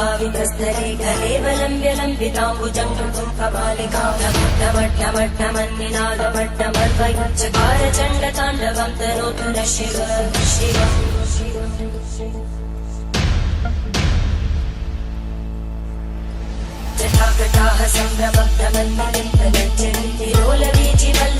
భావితస్తరేఖలేవలం విలంబితాంబుజంబుజం కపాలికాభట్టమట్టమట్టమన్నినాదమట్టమర్వయుచ్చకార చండ తాండవం తరోతు న శివ శివ వీచి వల్ల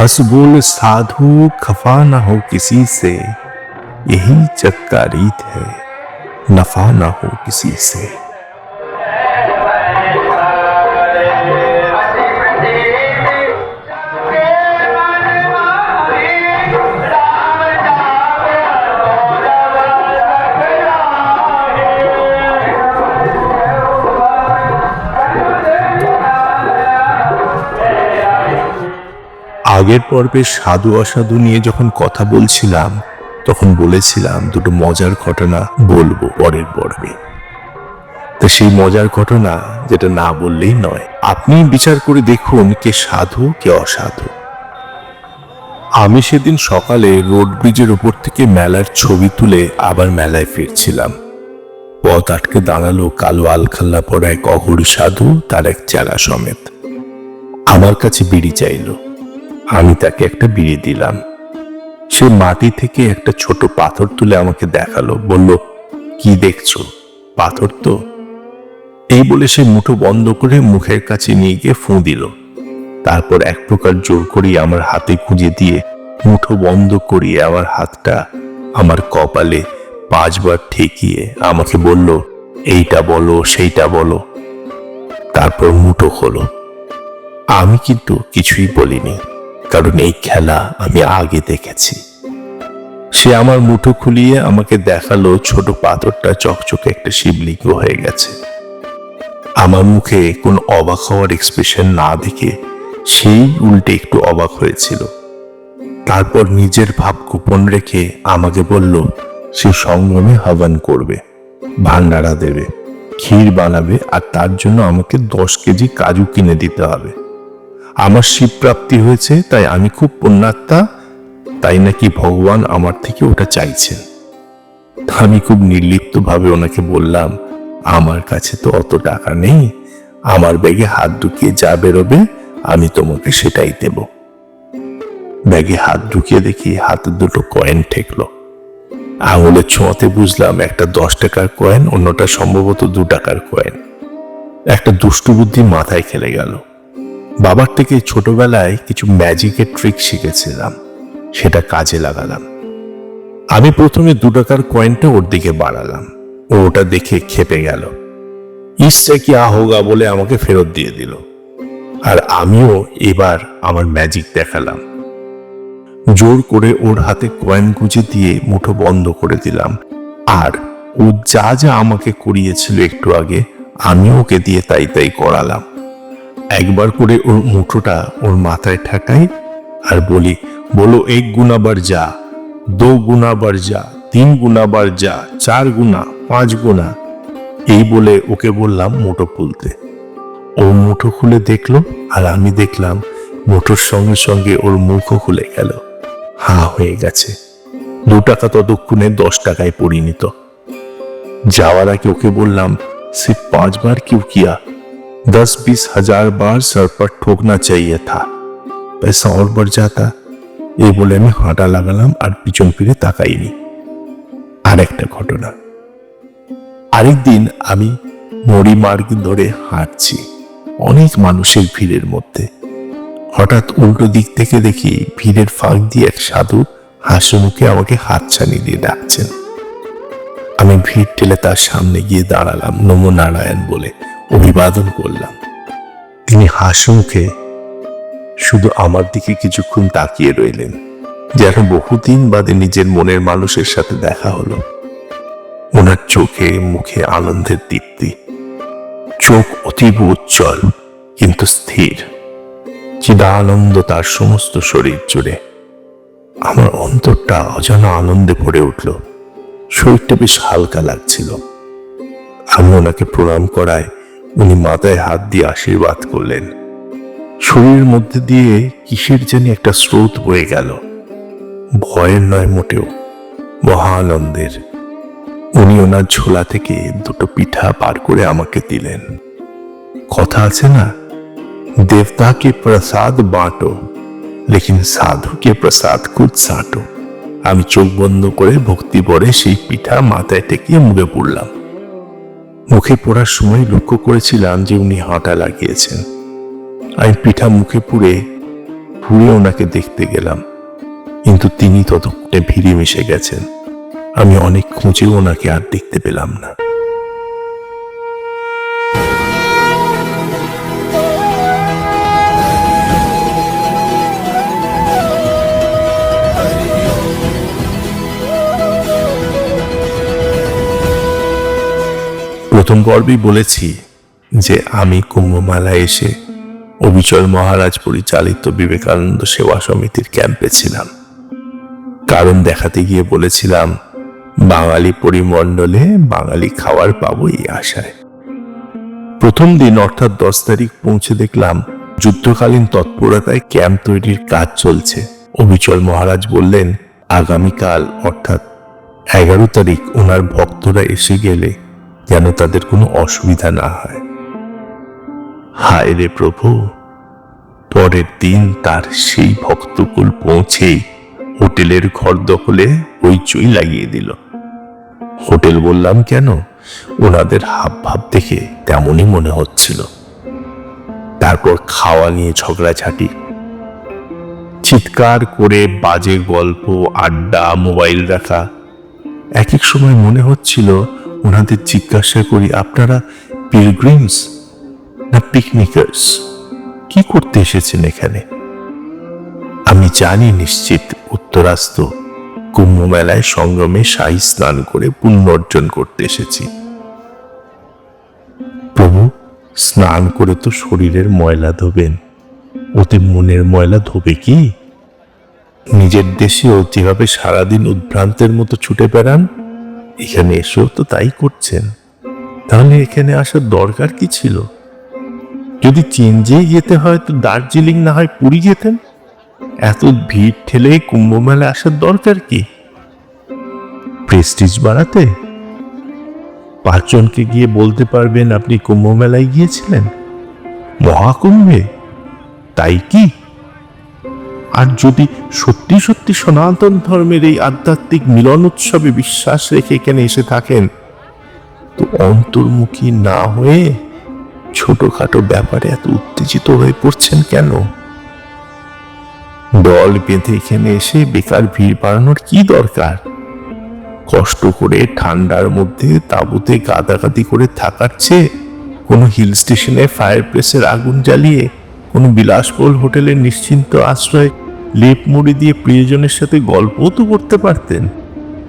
हसबुल साधु खफा ना हो किसी से, यही चक्का रीत है, नफा ना हो किसी से। আগের পর্বে সাধু অসাধু নিয়ে যখন কথা বলছিলাম, তখন বলেছিলাম দুটো মজার ঘটনা বলব পরের পর্বে। তো সেই মজার ঘটনা যেটা না বললেই নয়। আপনি বিচার করে দেখুন কে সাধু, কে অসাধু। আমি সেদিন সকালে রোড ব্রিজের উপর থেকে মেলার ছবি তুলে আবার মেলায় ফিরছিলাম। পথ আটকে দাঁড়াল কালো আলখাল্লা পরা এক অঘরী সাধু, তার এক চেলা সমেত। আমার কাছে বিড়ি চাইলো। আমি তাকে একটা বিড়ি দিলাম। সে মাটি থেকে একটা ছোট পাথর তুলে আমাকে দেখাল, বলল, কি দেখছ? পাথর তো? এই বলে সে মুঠো বন্ধ করে মুখের কাছে নিয়ে গিয়ে ফুঁ দিল। তারপর এক প্রকার জোর করিয়ে আমার হাতে খুঁজে দিয়ে মুঠো বন্ধ করিয়ে আমার হাতটা আমার কপালে পাঁচবার ঠেকিয়ে আমাকে বলল, এইটা বলো, সেইটা বলো। তারপর মুঠো হলো। আমি কিন্তু কিছুই বলিনি। কারণ এই খেলা আমি আগে দেখেছি। সে আমার মুঠো খুলিয়ে আমাকে দেখাল ছোট পাথরটা চকচকে একটা শিবলিঙ্গ হয়ে গেছে। আমার মুখে কোনো অবাক হওয়ার এক্সপ্রেশন না দেখে সেই উল্টে একটু অবাক হয়েছিল। তারপর নিজের ভাব গোপন রেখে আমাকে বলল, সে সঙ্গমে হবন করবে, ভান্ডারা দেবে, ক্ষীর বানাবে আর তার জন্য আমাকে দশ কেজি কাজু কিনে দিতে হবে। আমার শিব প্রাপ্তি হয়েছে, তাই আমি খুব পুণ্যাত্মা, তাই নাকি ভগবান আমার থেকে ওটা চাইছেন আমি খুব নির্লিপ্তভাবে ওনাকে বললাম, আমার কাছে তো অত টাকা নেই, আমার ব্যাগে হাত ঢুকিয়ে যা বেরোবে, আমি তোমাকে সেটাই দেব। ব্যাগে হাত ঢুকিয়ে দেখি হাতে দুটো কয়েন ঠেকলো। আঙুলের ছোঁয়াতে বুঝলাম একটা দশ টাকার কয়েন, অন্যটা সম্ভবত দু টাকার কয়েন। একটা দুষ্টু বুদ্ধি মাথায় খেলে গেল। বাবার থেকে ছোটবেলায় কিছু ম্যাজিকের ট্রিক শিখেছিলাম, সেটা কাজে লাগালাম। আমি প্রথমে দু টাকার কয়েনটা ওর দিকে বাড়ালাম, ও ওটা দেখে খেপে গেল। ইসে কি হোগা বলে আমাকে ফেরত দিয়ে দিল। আর আমিও এবার আমার ম্যাজিক দেখালাম। জোর করে ওর হাতে কয়েন গুঁজে দিয়ে মুঠো বন্ধ করে দিলাম। আর ও যা যা আমাকে করিয়েছিল একটু আগে আমি ওকে দিয়ে তাই তাই করালাম। একবার করে ওর মুঠোটা ওর মাথায় ঠেকাই আর বলি, বলো এক গুণাবার যা, দো গুণাবার যা, তিন গুণাবার যা, চার গুণা, পাঁচ গুণা। এই বলে ওকে বললাম মুঠো খুলতে। ও মুঠো খুলে দেখল আর আমি দেখলাম মুঠোর সঙ্গে সঙ্গে ওর মুখও খুলে গেল। হা হয়ে গেছে। দু টাকা ততক্ষণে দশ টাকায় পরিণত। যাওয়ার আগে ওকে বললাম, সে পাঁচবার কিউ কিয়া दस बीस हजार बार सर पर ठोकना चाहिए था पैसा और बढ़ जाता এই বলে আমি হাঁটা লাগালাম আর পিছন ফিরে তাকাইনি আর একটা ঘটনা আরেকদিন আমি মরি মার্গ ধরে হাঁটছি অনেক মানুষের ভিড়ের মধ্যে হঠাৎ উল্টো দিক থেকে দেখি ভিড়ের ফাঁক দিয়ে এক সাধু হাসি মুখে আমাকে হাতছানি দিয়ে ডাকছেন আমি ভিড় ঠেলে তার সামনে গিয়ে দাঁড়ালাম নমো নারায়ণ বলে অভিবাদন করলাম। তিনি হাসি মুখে শুধু আমার দিকে কিছুক্ষণ তাকিয়ে রইলেন, যেন বহুদিন বাদে নিজের মনের মানুষের সাথে দেখা হলো। ওনার চোখে মুখে আনন্দের দীপ্তি চোখ অতীব উজ্জ্বল, কিন্তু স্থির। চিদানন্দ তার সমস্ত শরীর জুড়ে। আমার অন্তরটা অজানা আনন্দে ভরে উঠল। শরীরটা বেশ হালকা লাগছিল। আমি ওনাকে প্রণাম করায় উনি মাথায় হাত দিয়ে আশীর্বাদ করলেন। শরীরের মধ্যে দিয়ে কিসের যেন একটা স্রোত বয়ে গেল। ভয়ের নয় মোটেও মহানন্দের উনি ওনার ঝোলা থেকে দুটো পিঠা পার করে আমাকে দিলেন। কথা আছে না, দেবতাকে প্রসাদ বাঁটো, লেকিন সাধুকে প্রসাদ কুদ সাঁটো আমি চোখ বন্ধ করে ভক্তি পরে সেই পিঠা মাথায় টেকিয়ে মুখে পড়লাম। মুখে পড়ার সময় লক্ষ্য করেছিলাম যে উনি হাঁটা লাগিয়েছেন। আমি পিঠা মুখে পুড়ে পুড়ে ওনাকে দেখতে গেলাম। কিন্তু তিনি ততক্ষণে ভিড়ে মিশে গেছেন। আমি অনেক খুঁজেও ওনাকে আর দেখতে পেলাম না। প্রথম পর্বেই বলেছি যে আমি কুম্ভমেলায় এসে অবিচল মহারাজ পরিচালিত বিবেকানন্দ সেবা সমিতির ক্যাম্পে ছিলাম। কারণ দেখাতে গিয়ে বলেছিলাম, বাঙালি পরিমণ্ডলে বাঙালি খাবার পাবো এই আশায়। প্রথম দিন অর্থাৎ দশ তারিখ পৌঁছে দেখলাম যুদ্ধকালীন তৎপরতায় ক্যাম্প তৈরির কাজ চলছে। অবিচল মহারাজ বললেন, আগামীকাল অর্থাৎ এগারো তারিখ ওনার ভক্তরা এসে গেলে যেন তাদের কোনো অসুবিধা না হয়। হায় রে প্রভু, পরের দিন তার সেই ভক্তকুল পৌঁছেই হোটেলের ঘর দখলে হইচই লাগিয়ে দিল। হোটেল বললাম কেন? ওনাদের হাব ভাব দেখে তেমনই মনে হচ্ছিল। তারপর খাওয়া নিয়ে ঝগড়াঝাটি। চিৎকার করে বাজে গল্প, আড্ডা, মোবাইল রাখা এক এক সময় মনে হচ্ছিল ওনাদের জিজ্ঞাসা করি, আপনারা পিলগ্রিমস না পিকনিকার্স কি করতে এসেছেন এখানে? আমি জানি নিশ্চিত উত্তরাস্ত কুম্ভ মেলায় সঙ্গমে শাহী স্নান করে পুণ্য অর্জন করতে এসেছি। প্রভু, স্নান করে তো শরীরের ময়লা ধোবেন। ওতে মনের ময়লা ধোবে কি? নিজের দেশেও যেভাবে সারাদিন উদ্ভ্রান্তের মতো ছুটে বেড়ান এখানে এসেও তো তাই করছেন। তাহলে এখানে আসার দরকার কি ছিল? যদি চেঞ্জেই যেতে হয় তো দার্জিলিং না হয় পুরী যেতেন? এত ভিড় ঠেলে কুম্ভ মেলা আসার দরকার কি? প্রেস্টিজ বাড়াতে? পাঁচজনকে গিয়ে বলতে পারবেন আপনি কুম্ভ মেলায় গিয়েছিলেন? মহাকুম্ভে? তাই কি? আর যদি সত্যি সত্যি সনাতন ধর্মের এই আধ্যাত্মিক মিলন উৎসবে বিশ্বাস রেখে এখানে এসে থাকেন, তো অন্তর্মুখী না হয়ে ছোটখাটো ব্যাপারে এত উত্তেজিত হয়ে পড়ছেন কেন? দল বেঁধে এখানে এসে বেকার ভিড় বাড়ানোর কি দরকার? কষ্ট করে ঠান্ডার মধ্যে তাঁবুতে গাদাগাদি করে থাকার চেয়ে কোনো হিল স্টেশনে ফায়ার প্লেসের আগুন জ্বালিয়ে কোনো বিলাসবহুল হোটেলের নিশ্চিন্ত আশ্রয় লেপ মুড়ি দিয়ে প্রিয়জনের সাথে গল্পও তো করতে পারতেন।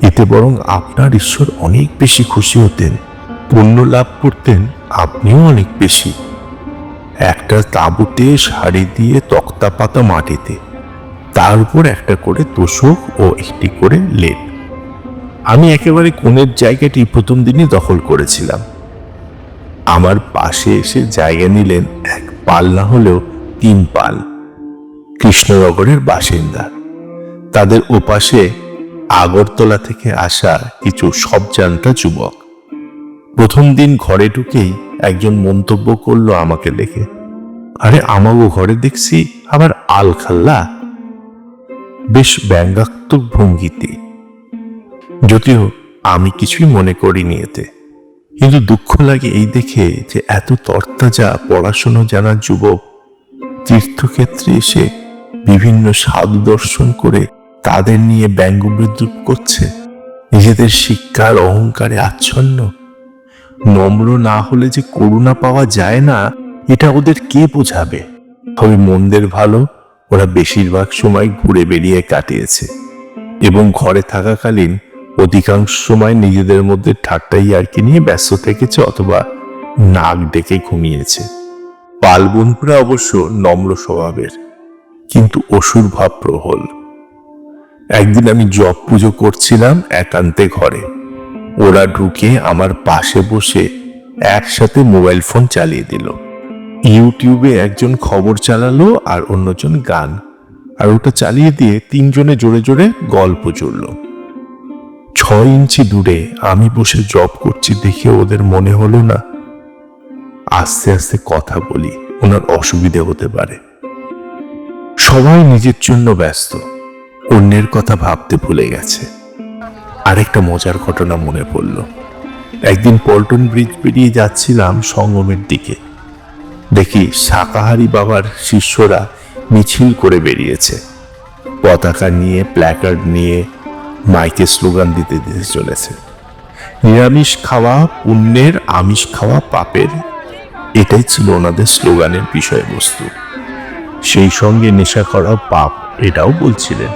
এতে বরং আপনার ঈশ্বর অনেক বেশি খুশি হতেন, পুণ্য লাভ করতেন, আপনিও অনেক বেশি। একটা তাঁবুতে শাড়ি দিয়ে তক্তা পাতা মাটিতে, তার উপর একটা করে তোষক ও একটি করে লেপ। আমি একেবারে কোণের জায়গাটি প্রথম দিনই দখল করেছিলাম। আমার পাশে এসে জায়গা নিলেন এক পাল না হলেও তিন পাল। কৃষ্ণনগরের বাসিন্দা। তাদের ওপাশে আগরতলা থেকে আসা কিছু সবজানটা যুবক। প্রথম দিন ঘরে ঢুকেই একজন মন্তব্য করল আমাকে দেখে। আরে, আমাগো ঘরে দেখছি আবার আলখাল্লা? বেশ ব্যঙ্গাত্মক ভঙ্গিতে। যদিও আমি কিছুই মনে করিনি এতে। কিন্তু দুঃখ লাগে এই দেখে যে এত তরতাজা পড়াশুনো জানা যুবক তীর্থক্ষেত্রে এসে বিভিন্ন সাধু দর্শন করে তাদের নিয়ে ব্যঙ্গ বিদ্রুপ করছে। নিজেদের শিক্ষার অহংকারে আচ্ছন্ন। নম্র না হলে যে করুণা পাওয়া যায় না, এটা ওদের কে বোঝাবে? তবে মন্দের ভালো ওরা বেশিরভাগ সময় ঘুরে বেরিয়ে কাটিয়েছে। এবং ঘরে থাকাকালীন অধিকাংশ সময় নিজেদের মধ্যে ঠাট্টাই আর কি নিয়ে ব্যস্ত থেকেছে অথবা নাক ডেকে ঘুমিয়েছে। পাল বন্ধুরা অবশ্য নম্র স্বভাবের, কিন্তু অসুর ভাব প্রহল। একদিন আমি জপ পুজো করছিলাম একান্তে ঘরে। ওরা ঢুকে আমার পাশে বসে একসাথে মোবাইল ফোন চালিয়ে দিল। ইউটিউবে একজন খবর চালালো আর অন্যজন গান। আর ওটা চালিয়ে দিয়ে তিনজনে জোরে জোরে গল্প জুড়ল ছয় ইঞ্চি দূরে আমি বসে জব করছি দেখে ওদের মনে হলো না। আস্তে আস্তে কথা বলি, ওনার অসুবিধে হতে পারে। সবাই নিজের জন্য ব্যস্ত, অন্যের কথা ভাবতে ভুলে গেছে। আরেকটা মজার ঘটনা মনে পড়ল। একদিন পল্টন ব্রিজ পেরিয়ে যাচ্ছিলাম সঙ্গমের দিকে। দেখি শাকাহারি বাবার শিষ্যরা মিছিল করে বেরিয়েছে। পতাকা নিয়ে প্ল্যাকার্ড নিয়ে মাইকে স্লোগান দিতে দিতে চলেছে। নিরামিষ খাওয়া, পুণ্যের আমিষ খাওয়া, পাপের, এটাই ছিল ওনাদের স্লোগানের বিষয়বস্তু। সেই সঙ্গে নেশা করা পাপ, এটাও বলছিলেন।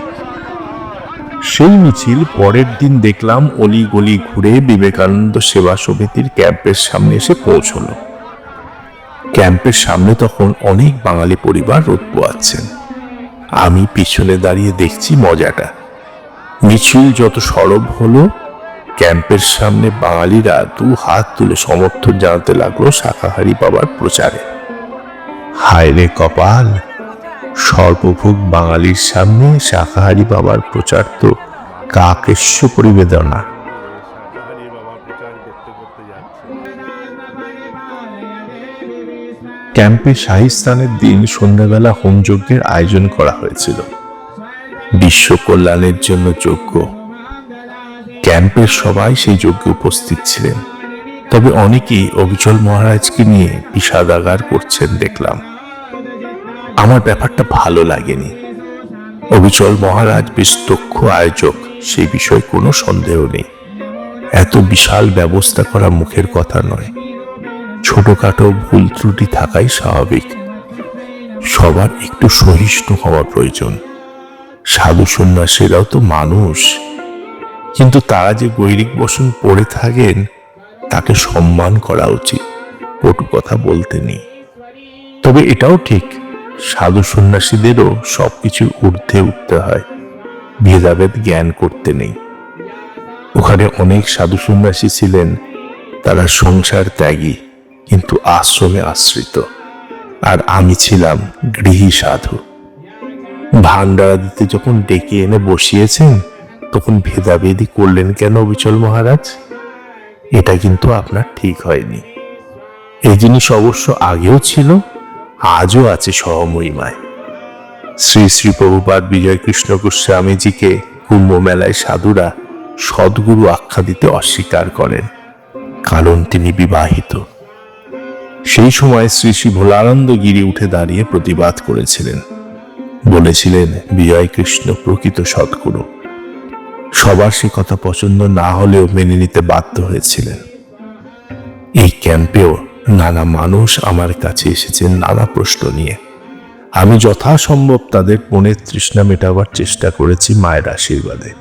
সেই মিছিল পরের দিন দেখলাম অলি গলি ঘুরে বিবেকানন্দ সেবা সমিতির ক্যাম্পের সামনে এসে পৌঁছলো। ক্যাম্পের সামনে তখন অনেক বাঙালি পরিবার রোদ পোয়াচ্ছেন আমি পিছনে দাঁড়িয়ে দেখছি মজাটা। মিছিল যত সরব হলো ক্যাম্পের সামনে বাঙালিরা দু হাত তুলে সমর্থন জানাতে লাগল শাকাহারি বাবার প্রচারে। হায় রে কপাল! সর্বভোগ বাঙালির সামনে শাকাহারি বাবার প্রচার তো কাকেশ্য পরিবেদনা। ক্যাম্পে শাহিস্তানের দিন সন্ধ্যাবেলা হোমযজ্ঞের আয়োজন করা হয়েছিল। বিশ্ব কল্যাণের জন্য যজ্ঞ ক্যাম্পের সবাই সেই যজ্ঞে উপস্থিত ছিলেন। তবে অনেকেই অবিচল মহারাজকে নিয়ে বিষাদাগার করছেন দেখলাম। আমার ব্যাপারটা ভালো লাগেনি। অবিচল মহারাজ বেশ দক্ষ আয়োজক সেই বিষয়ে কোনো সন্দেহ নেই। এত বিশাল ব্যবস্থা করা মুখের কথা নয়। ছোটখাটো ভুল ত্রুটি থাকাই স্বাভাবিক। সবার একটু সহিষ্ণু হওয়া প্রয়োজন। সাধু সন্ন্যাসীরাও তো মানুষ। কিন্তু তারা যে গৈরিক বসন পড়ে থাকেন, তাকে সম্মান করা উচিত, কটু কথা বলতে নেই। তবে এটাও ঠিক, সাধু সন্ন্যাসীদেরও সবকিছুর ঊর্ধ্বে উঠতে হয়, ভেদাভেদ জ্ঞান করতে নেই। ওখানে অনেক সাধু সন্ন্যাসী ছিলেন, তারা সংসার ত্যাগী, কিন্তু আশ্রমে আশ্রিত। আর আমি ছিলাম গৃহী সাধু। ভান্ডারা দিতে যখন ডেকে এনে বসিয়েছেন, তখন ভেদাভেদি করলেন কেন অবিচল মহারাজ? এটা কিন্তু আপনার ঠিক হয়নি। এই জিনিস অবশ্য আগেও ছিল, আজও আছে সহমহিমায় শ্রী শ্রী প্রভুপাদ বিজয় কৃষ্ণ গোস্বামীজিকে কুম্ভ মেলায় সাধুরা সদ্গুরু আখ্যা দিতে অস্বীকার করেন, কারণ তিনি বিবাহিত। সেই সময় শ্রী শ্রী ভোলানন্দ গিরি উঠে দাঁড়িয়ে প্রতিবাদ করেছিলেন। বলেছিলেন, বিজয় কৃষ্ণ প্রকৃত সদ্গুরু। সবার সে কথা পছন্দ না হলেও মেনে নিতে বাধ্য হয়েছিলেন। এই ক্যাম্পেও নানা মানুষ আমার কাছে এসেছেন নানা প্রশ্ন নিয়ে। আমি যথাসম্ভব তাদের মনের তৃষ্ণা মেটাবার চেষ্টা করেছি মায়ের আশীর্বাদে।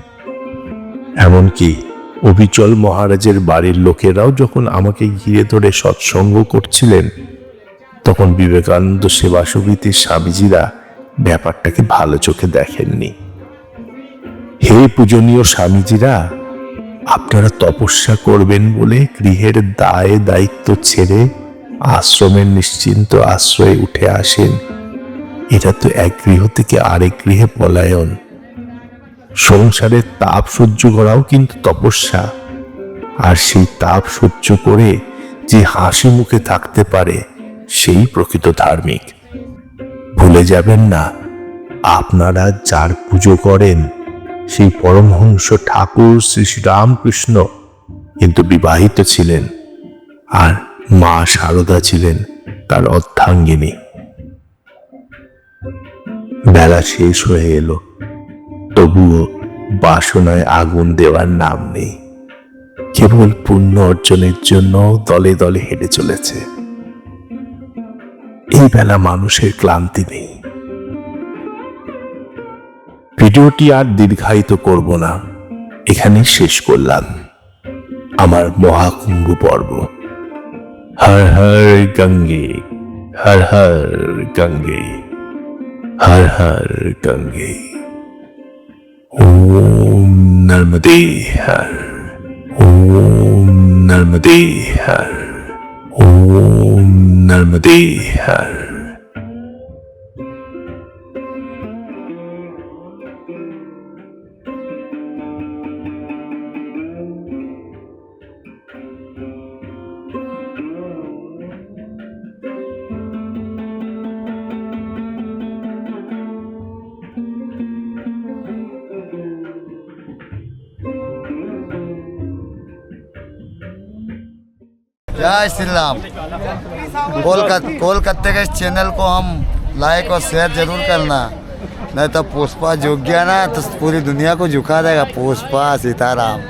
এমনকি অবিচল মহারাজের বাড়ির লোকেরাও যখন আমাকে ঘিরে ধরে সৎসঙ্গ করছিলেন, তখন বিবেকানন্দ সেবা সমিতির স্বামীজিরা ব্যাপারটাকে ভালো চোখে দেখেননি। হে পূজনীয় স্বামীজিরা, আপনারা তপস্যা করবেন বলে গৃহের দায় দায়িত্ব ছেড়ে আশ্রমের নিশ্চিন্ত আশ্রয়ে উঠে আসেন। এটা তো এক গৃহ থেকে আরেক গৃহে পলায়ন। সংসারের তাপ সহ্য করাও কিন্তু তপস্যা। আর সেই তাপ সহ্য করে যে হাসি মুখে থাকতে পারে, সেই প্রকৃত ধার্মিক। ভুলে যাবেন না। আপনারা যার পুজো করেন, সেই পরমহংস ঠাকুর শ্রী শ্রী রামকৃষ্ণ কিন্তু বিবাহিত ছিলেন আর মা শারদা ছিলেন তার অর্ধাঙ্গিনী। বেলা শেষ হয়ে এলো, তবুও বাসনায় আগুন দেওয়ার নাম নেই। কেবল পুণ্য অর্জনের জন্য দলে দলে হেঁটে চলেছে। এই বেলা মানুষের ক্লান্তি নেই। ভিডিওটি আর দীর্ঘায়িত করব না। এখানেই শেষ করলাম। আমার মহাকুম্ভ পর্ব। হর হর গঙ্গে, হর হর গঙ্গে, হর হর গঙ্গে। ওম নর্মদে হর, ওম নর্মদে হর। ওম নর্মদে হর जय श्री राम कोलकाता कोलकाता के इस चैनल को हम लाइक और शेयर ज़रूर करना। नहीं तो पुष्पा झुक गया ना तो पूरी दुनिया को झुका देगा पुष्पा सीताराम।